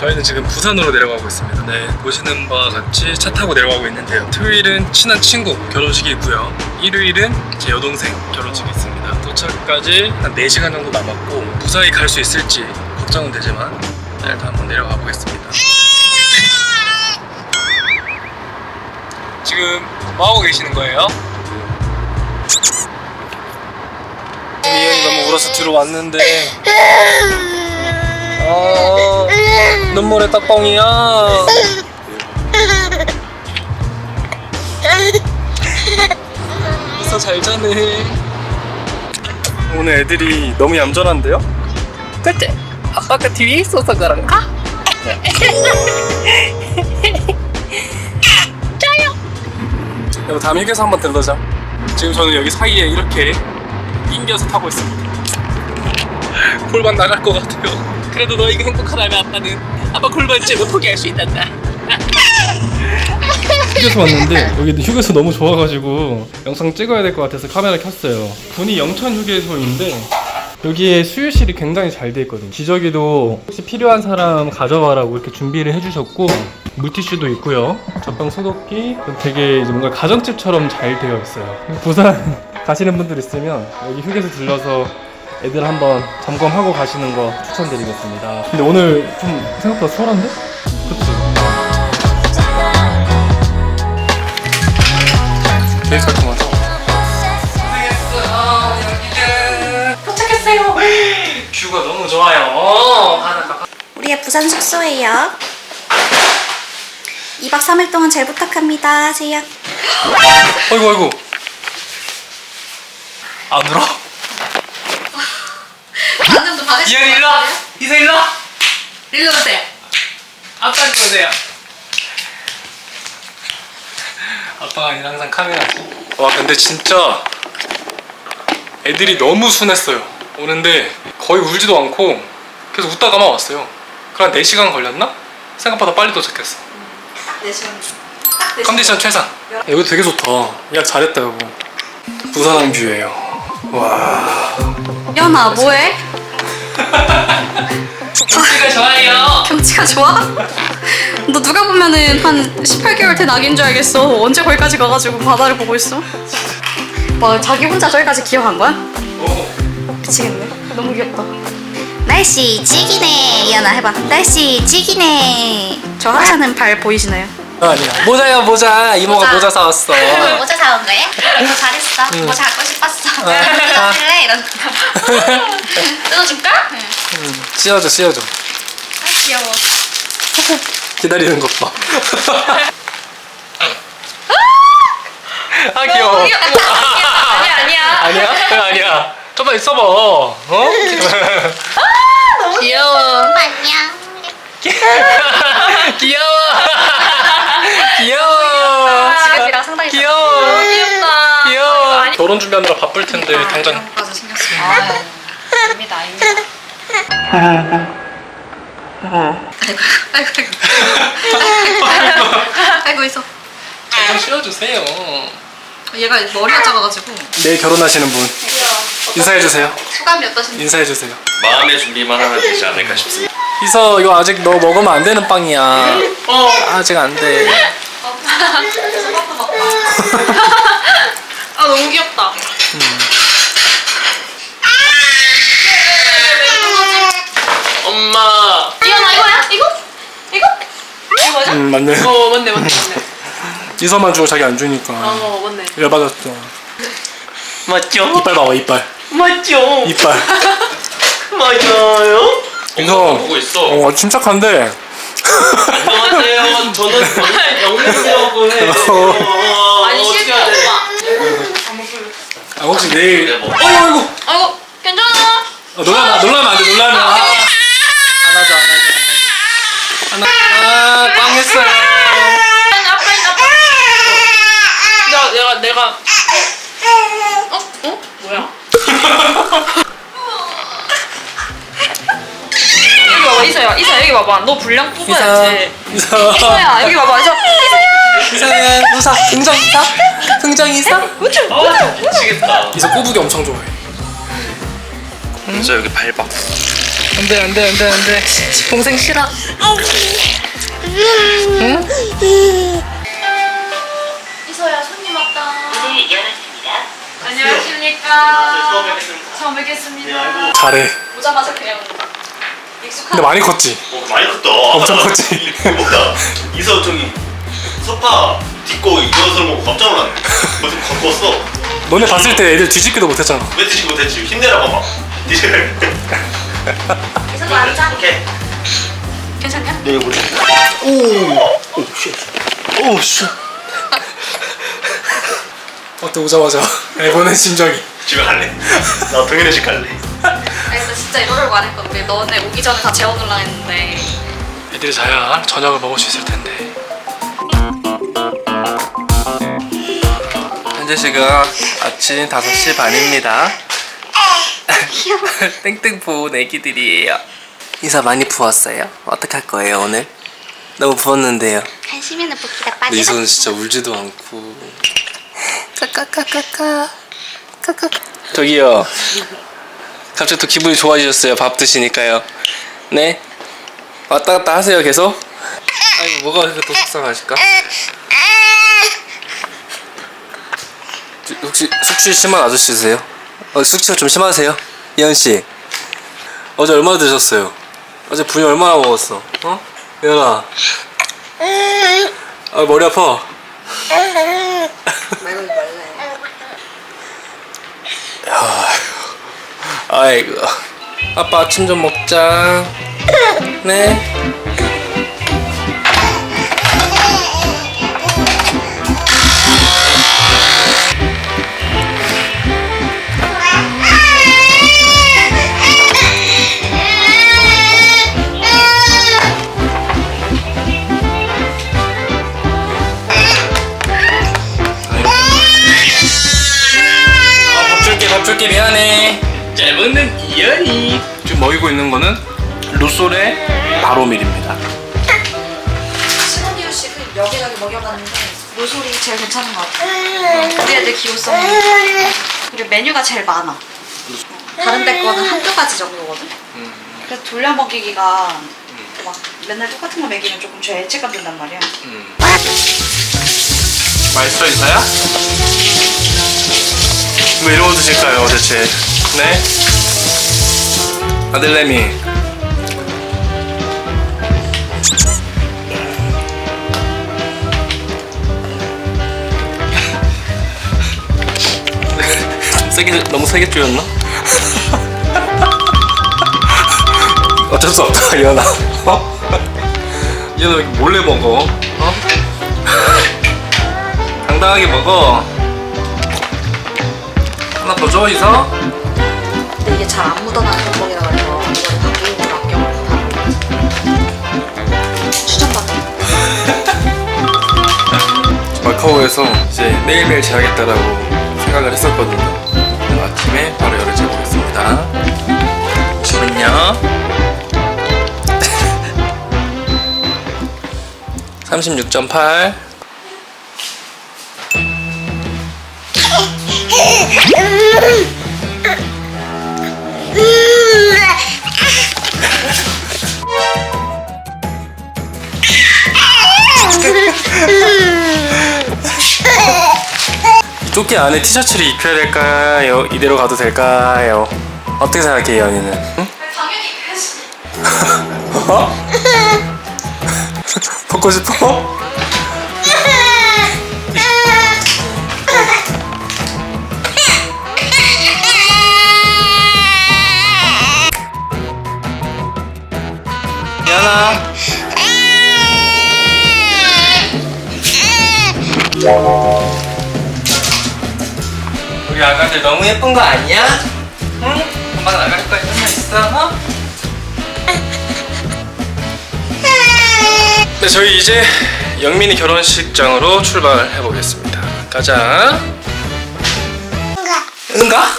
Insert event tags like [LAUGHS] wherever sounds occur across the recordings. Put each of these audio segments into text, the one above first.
저희는 지금 부산으로 내려가고 있습니다. 네, 보시는 바와 같이 차 타고 내려가고 있는데요. 토요일은 친한 친구 결혼식이 있고요. 일요일은 제 여동생 결혼식이 있습니다. 도착까지 한 4시간 정도 남았고 무사히 갈 수 있을지 걱정은 되지만 일단 한번 내려가 보겠습니다. 지금 뭐 하고 계시는 거예요? 이현이 너무 울어서 들어왔는데 아 [LAUGHS] 눈물의 딱뻥이야 있어 잘 자네 오늘 애들이 너무 얌전한데요? 그치? 아빠가 뒤에 있어서 그런가? 여보 다음 휴게소 한번 들러자 지금 저는 여기 사이에 이렇게 낑겨서 타고 있습니다 골반 나갈 것 같아요 그래도 너희가 행복하다면 아빠는 아빠 골반집을 포기할 수 있단다 휴게소 왔는데 여기 휴게소 너무 좋아가지고 영상 찍어야 될 것 같아서 카메라 켰어요. 분이 영천 휴게소인데 여기에 수유실이 굉장히 잘 돼 있거든요. 기저귀도 혹시 필요한 사람 가져와라고 이렇게 준비를 해주셨고 물티슈도 있고요. 젖병 소독기 되게 이제 뭔가 가정집처럼 잘 되어 있어요. 부산 [LAUGHS] 가시는 분들 있으면 여기 휴게소 들러서 애들 한번 점검하고 가시는 거 추천드리겠습니다. 근데 오늘 좀 생각보다 수월한데? 그치? 베이스 같은 거 하자. 도착했어요 [GASPS] 뷰가 너무 좋아요. 우리의 부산 숙소예요. 2박 3일 동안 잘 부탁합니다. 제약. 아이고 아이고. 안 울어? 받으실 이현이 일로 와. 이세 일로 와. 일로 오세요 아빠 일로 오세요 아빠가 아니라 항상 카메라지. 와 근데 진짜 애들이 너무 순했어요. 오는데 거의 울지도 않고 계속 웃다가만 왔어요. 그럼 4시간 걸렸나? 생각보다 빨리 도착했어. 네 시간. 컨디션 최상. 여기 되게 좋다. 예약 잘했다 여보. 부산항 뷰예요. 와. 연아 뭐해? 경치가 좋아요 경치가 좋아? 너 누가 보면은 한 18개월 된 아기인 줄 알겠어. 언제 거기까지 가가지고 바다를 보고 있어? 와 자기 혼자 저기까지 기어간 거야? 어. 미치겠네. 너무 귀엽다. 날씨 찌기네. 이현아 해봐. 날씨 찌기네. 저 하찮은 발 보이시나요? 아니야. 모자야 모자. 이모가 모자. 모자 사왔어. [LAUGHS] 모자 사온 거야? 잘했어. 모자 갖고 싶었어. 아. [LAUGHS] 뜯어줄래? 이런. [LAUGHS] 뜯어줄까? 음, 씌워줘 씌워줘. 아 귀여워. 기다리는 것 봐. 아 귀여워. 아니야 아니야. 아니야? 왜 아니야? 좀만 있어봐. 어? 귀여워 안녕. 귀여워. 귀여워. 지갑이랑 상당히 귀여워. 귀엽다 귀여워. 결혼 준비하느라 바쁠 텐데 당장. 맞아 신경 쓰. 아닙니다 아닙니다 아이고 있어. 좀 씌워주세요. 얘가 머리가 작아가지고 내일 결혼하시는 분 인사해 주세요. 소감이 어떠신지. 인사해 주세요. 마음의 준비만 하면 되지 않을까 싶습니다. 이서 이거 아직 너 먹으면 안 되는 빵이야. 어. 아직 안 돼. 아 너무 귀엽다 엄마 이현아 이거야? 이거? 이거? 이거 맞아? 음 맞네. 어 맞네 맞네 맞네 이서만 주고 자기 안 주니까 어 맞네 열받았죠. 맞죠? 이빨 봐봐 이빨. 맞죠? 이빨. [LAUGHS] 맞아요? 이거 보고 있어. 어 침착한데. 안녕하세요. [LAUGHS] 저는 영양이라고 해요. 어, 아니 어떻게 싫다 해야 돼? 아 오빠 혹시 내일 네, 뭐. 어이구 어이구 아이고 괜찮아 어, 놀라면 놀라면 안돼 놀라면 아. 안하죠 안하죠 안하 아빵 했어요 아빠 아빠 내가 내가 내가 어? 어? 뭐야? 여기 봐봐 이서야 이서 여기 봐봐. 너 분량 뽑아야지. 이서 이서야 여기 봐봐. 이서 이서야 우사 긍정 이사? 긍정 이사? 아, 미치겠다. 이서 꼬부기 엄청 좋아해. 저 여기 발박. 안돼 안돼 안돼 안돼. 동생 싫어. 이서야 손님 왔다. 문을 열었습니다. 안녕하십니까. 처음 뵙겠습니다. 잘해. 오자마자 그냥. 근데 많이 컸지? 어, 많이 컸다. 엄청 컸지? 이- 뭐야? 이서 저기 소파 딛고 일어설 보고 깜짝 놀랐네. 무슨 걷었어? 너네 봤을 때 애들 뒤집기도 못했잖아 왜 드시지 못했지? 힘내라 봐봐. 이서도 앉아. 오케이. 괜찮냐? 네 이거. 오, 오, 쉣. 오, 쉣. 어때 오자마자 [LAUGHS] 애보는 심정이 집에 갈래. 나 동현이 집 갈래. 진짜 이러려고 안 했거든. 너네 오기 전에 다 재워놓으려 했는데. 애들이 자야 저녁을 먹을 수 있을 텐데. 현재 시각 아침 5시 반입니다. [LAUGHS] 땡땡 부은 애기들이에요. 이사 많이 부었어요? 어떡할 거예요 오늘? 너무 부었는데요. 붓기가 근데 빠지고 이소는 진짜 울지도 않고. [LAUGHS] 까까까까까 까까 저기요 갑자기 또 기분이 좋아지셨어요 밥 드시니까요 네 왔다 갔다 하세요 계속 아이고 뭐가 이렇게 또 속상하실까 저- 혹시 숙취 심한 아저씨세요? 어, 숙취가 좀 심하세요? 예은씨 어제 얼마나 드셨어요? 어제 분유 얼마나 먹었어? 어? 예은아 아 머리 아파 아이고 아빠 아침 좀 먹자. 네 먹여봤는데 모솔이 제일 괜찮은 것 같아. 우리 애들 기호성. 그리고 메뉴가 제일 많아. 다른 데 거는 한두 가지 정도거든. 그래서 돌려 먹이기가 막 맨날 똑같은 거 먹이면 조금 죄책감 든단 말이야. 맛있어 이사야? 왜 이러고 드실까요 대체 네? 아들내미 세게 너무 세게 쪼였나? [LAUGHS] 어쩔 수 없다 이현아 어? 이현아 왜 몰래 먹어 어? [LAUGHS] 당당하게 먹어 하나 더 줘 이서 근데 이게 잘 안 묻어나는 닭고기라 그래서 이거를 닭고기로 안경을 다 추천받아. 마카오에서 이제 매일매일 재야겠다라고 생각을 했었거든요 아침에 바로 열을 재보겠습니다. 잠시만요. [LAUGHS] 36.8 [LAUGHS] 조끼 안에 티셔츠를 입혀야 될까요? 이대로 가도 될까요? 어떻게 생각해 연이는? 응? 당연히 그래야지. [LAUGHS] 어? [LAUGHS] 벗고 싶어? 예쁜 거 아니야? 응? 엄마가 나갈 거야 혼자 있어 어? 네, 저희 이제 영민이 결혼식장으로 출발해 보겠습니다. 가자. 응가. 응가?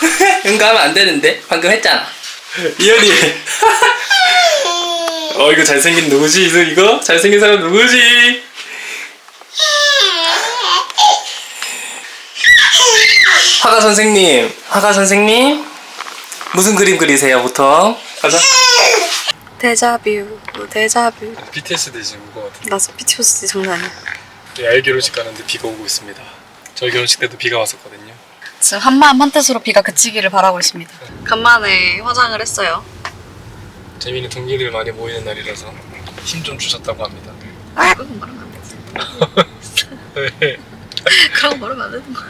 [LAUGHS] 응가하면 안 되는데 방금 했잖아. 이현이. [LAUGHS] 어 이거 잘생긴 누구지 이거 이거 잘생긴 사람 누구지? 화가 선생님, 화가 선생님 무슨 그림 그리세요 보통? 가자. 데자뷰, 데자뷰. BTS 되지 무거워. 나 소피티오스 장난 아니야. 야외 결혼식 가는데 비가 오고 있습니다. 저희 결혼식 때도 비가 왔었거든요. 지금 한마음 한뜻으로 비가 그치기를 바라고 있습니다. 간만에 화장을 했어요. 재미있는 동기들 많이 모이는 날이라서 힘 좀 주셨다고 합니다. 그건 말하면 안 되지. [LAUGHS] 네. [LAUGHS] 그런 거 말하면 안 되는 거야.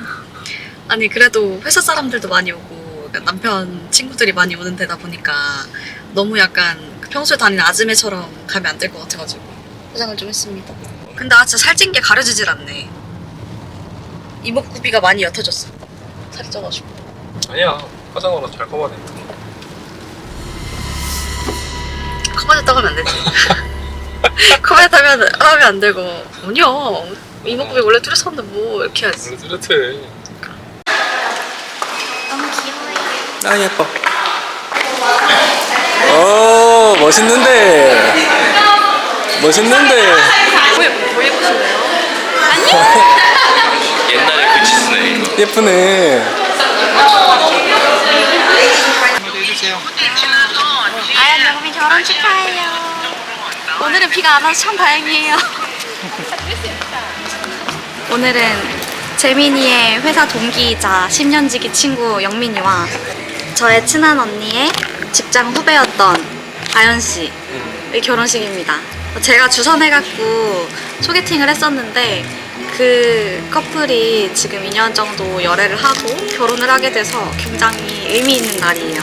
아니 그래도 회사 사람들도 많이 오고 남편 친구들이 많이 오는 데다 보니까 너무 약간 그 평소에 다니는 아즈메처럼 가면 안 될 것 같아가지고 화장을 좀 했습니다. 근데 아 진짜 살찐 게 가려지질 않네. 이목구비가 많이 옅어졌어. 살이 쪄가지고. 아니야 화장으로 잘 커버냈다. 커버졌다고 하면 안 되지. [LAUGHS] 커버했다면 하면 안 되고. 아니야. 이목구비 원래 뚜렷한데 뭐 이렇게 해야지. 원래 뚜렷해. 너무 귀여워요. 아 예뻐. 오 멋있는데. 멋있는데. 뭐, 뭐 예쁘신데요? [LAUGHS] 옛날에 그 짓이네 이거. 예쁘네. 아연 여금이 결혼 축하해요. 오늘은 비가 안 와서 참 다행이에요. [LAUGHS] 오늘은 재민이의 회사 동기이자 10년지기 친구 영민이와 저의 친한 언니의 직장 후배였던 아연 씨의 결혼식입니다. 제가 주선해갖고 소개팅을 했었는데 그 커플이 지금 2년 정도 열애를 하고 결혼을 하게 돼서 굉장히 의미 있는 날이에요.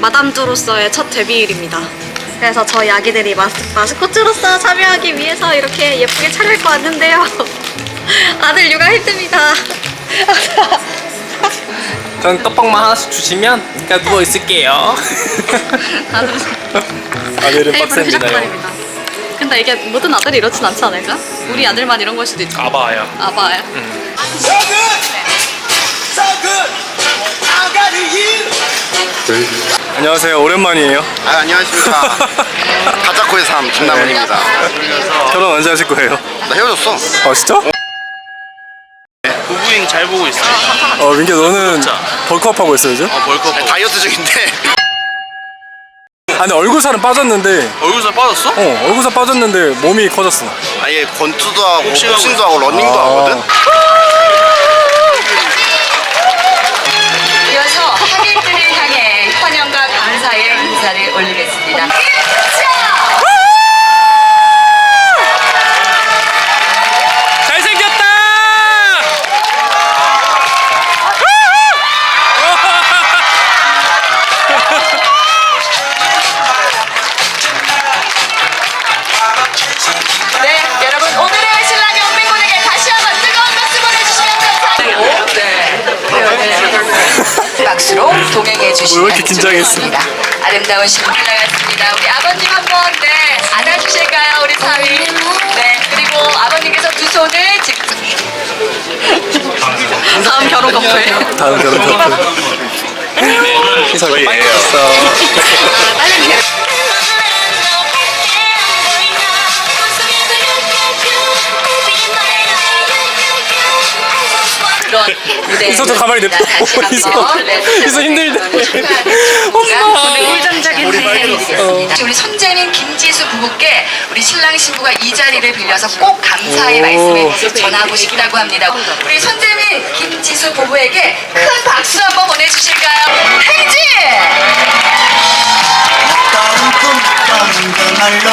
마담두로서의 첫 데뷔일입니다. 그래서 저희 아기들이 마스, 마스코트로서 참여하기 위해서 이렇게 예쁘게 차려입고 왔는데요. [LAUGHS] 아들 육아 힘듭니다. [LAUGHS] 전 떡밥만 하나씩 주시면 그냥 누워 있을게요. 아들 아들은 테이블은 빡셉니다요. 휴장날입니다. 근데 이게 모든 아들이 이렇진 않지 않을까? 우리 아들만 이런 걸 수도 있지. 아바야. 아봐요. 안녕하세요. 오랜만이에요. 아, 안녕하십니까. [LAUGHS] 가자코의 삶 김남은입니다. 결혼 언제 하실 거예요? 나 헤어졌어. 아 진짜? 부부잉 잘 보고 있어. 어 민규 너는 벌크업 하고 있어 요즘? 벌컥. 다이어트 중인데. 아니 얼굴살은 빠졌는데 얼굴살 빠졌어? 어 얼굴살 빠졌는데 몸이 커졌어. 아예 권투도 하고 복싱하고 복싱도 하고 러닝도 아. 하거든. 이어서 하객들을 향해 환영과 감사의 인사를 올리겠습니다. 박수로 동행해 주시면 왜 이렇게 긴장했어? 좋겠습니다. 아름다운 신부 나였습니다. 우리 아버님 한번 네 안아주실까요, 우리 사위? 네, 그리고 아버님께서 두 손을 직접 다음 결혼 커플. 다음 결혼 커플. [LAUGHS] 희석이 빨리 했어. 그 무대 희석도 가만히 냅둬. [LAUGHS] 한번 네, 희석 힘들대. 엄마. 우리 손재민 김지수 부부께 우리 신랑 신부가 이 자리를 빌려서 꼭 감사의 오. 말씀을 전하고 싶다고 합니다. 우리 손재민 김지수 부부에게 큰 박수 한번 보내주실까요? 그말로